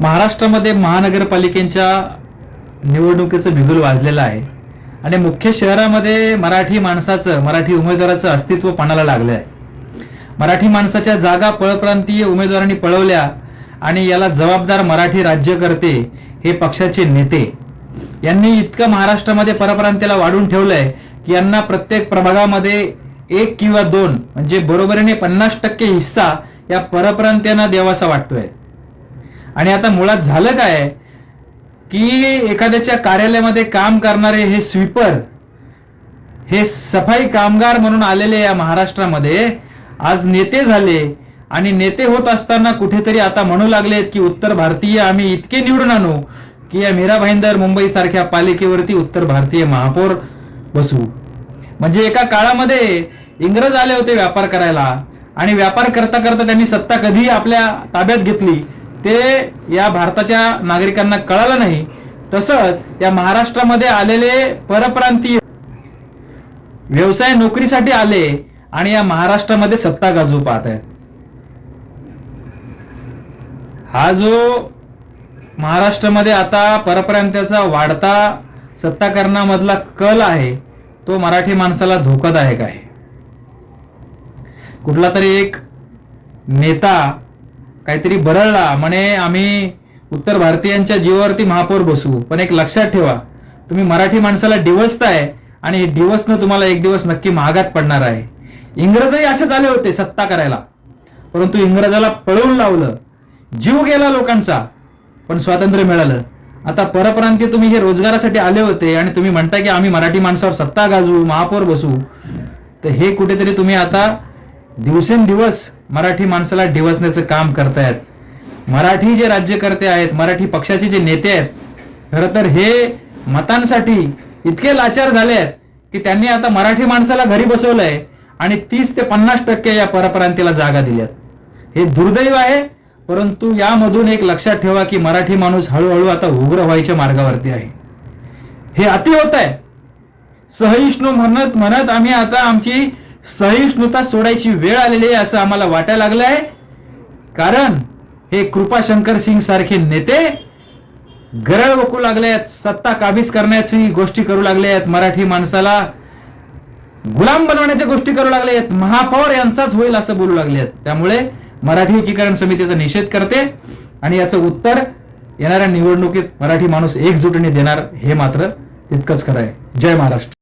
महाराष्ट्रामध्ये महानगरपालिकेच्या निवडणुकीचं बिगुल वाजलेलं आहे. आणि मुख्य शहरामध्ये मराठी माणसाचं मराठी उमेदवाराचं अस्तित्व पणाला लागलं आहे. मराठी माणसाच्या जागा पळप्रांतीय उमेदवारांनी पळवल्या आणि याला जबाबदार मराठी राज्यकर्ते हे पक्षाचे नेते. यांनी इतकं महाराष्ट्रामध्ये परप्रांतीला वाढून ठेवलंय की यांना प्रत्येक प्रभागामध्ये एक किंवा दोन म्हणजे बरोबरीने पन्नास टक्के हिस्सा या परप्रांत्यांना द्यावासा वाटतोय. आणि आता मुळात झालं काय? की एखाद्याच्या कार्यालयामध्ये काम करणारे हे स्वीपर हे सफाई कामगार म्हणून आलेले या महाराष्ट्रामध्ये आज नेते झाले आणि नेते होत असताना कुठेतरी आता म्हणू लागलेत की उत्तर भारतीय आम्ही इतके निवडून आणू की या मीरा भाईंदर मुंबई सारख्या पालिकेवरती उत्तर भारतीय महापौर बसू. म्हणजे एका काळामध्ये इंग्रज आले होते व्यापार करायला आणि व्यापार करता करता त्यांनी सत्ता कधी आपल्या ताब्यात घेतली. ते या भारताच्या नागरिकांना कळालं नाही. तसंच या महाराष्ट्रामध्ये आलेले परप्रांतीय व्यवसाय नोकरीसाठी आले आणि या महाराष्ट्रामध्ये सत्ता गाजू पाहत आहेत. हा जो महाराष्ट्रामध्ये आता परप्रांत्याचा वाढता सत्ताकरणामधला कल आहे तो मराठी माणसाला धोकादायक आहे. कुठला तरी एक नेता काहीतरी बरळला म्हणे आम्ही उत्तर भारतीयांच्या जीवावरती महापौर बसू. पण एक लक्षात ठेवा तुम्ही मराठी माणसाला डिवसताय आणि डिवसनं तुम्हाला एक दिवस नक्की महागात पडणार आहे. इंग्रजही असेच आले होते सत्ता करायला. परंतु इंग्रजाला पळवून लावलं. जीव गेला लोकांचा पण स्वातंत्र्य मिळालं. आता परप्रांतीय तुम्ही हे रोजगारासाठी आले होते आणि तुम्ही म्हणता की आम्ही मराठी माणसावर सत्ता गाजवू महापौर बसू. तर हे कुठेतरी तुम्ही आता दिवसेंदिवस मराठी माणसाला डिवसण्याचं काम करतायत. मराठी जे राज्यकर्ते आहेत मराठी पक्षाचे जे नेते आहेत खरं तर हे मतांसाठी इतके लाचार झाले आहेत की त्यांनी आता मराठी माणसाला घरी बसवलंय आणि तीस ते पन्नास टक्के या परप्रांतीला जागा दिल्यात. हे दुर्दैव आहे परंतु यामधून एक लक्षात ठेवा की मराठी माणूस हळूहळू आता उग्र व्हायच्या मार्गावरती आहे. हे अति होत आहे सहिष्णू म्हणत म्हणत आम्ही आता आमची सहिष्णुता सोडायची वेळ आलेली आहे असं आम्हाला वाटायला लागलं आहे कारण हे कृपाशंकर सिंग सारखे नेते गरळ वकू लागले आहेत सत्ता काबीज करण्याची गोष्टी करू लागले आहेत मराठी माणसाला गुलाम बनवण्याच्या गोष्टी करू लागले आहेत महापौर यांचाच होईल असं बोलू लागले आहेत त्यामुळे मराठी एकीकरण समितीचा निषेध करते आणि याचं उत्तर येणाऱ्या निवडणुकीत मराठी माणूस एकजुटीने देणार हे मात्र तितकंच खरं आहे. जय महाराष्ट्र.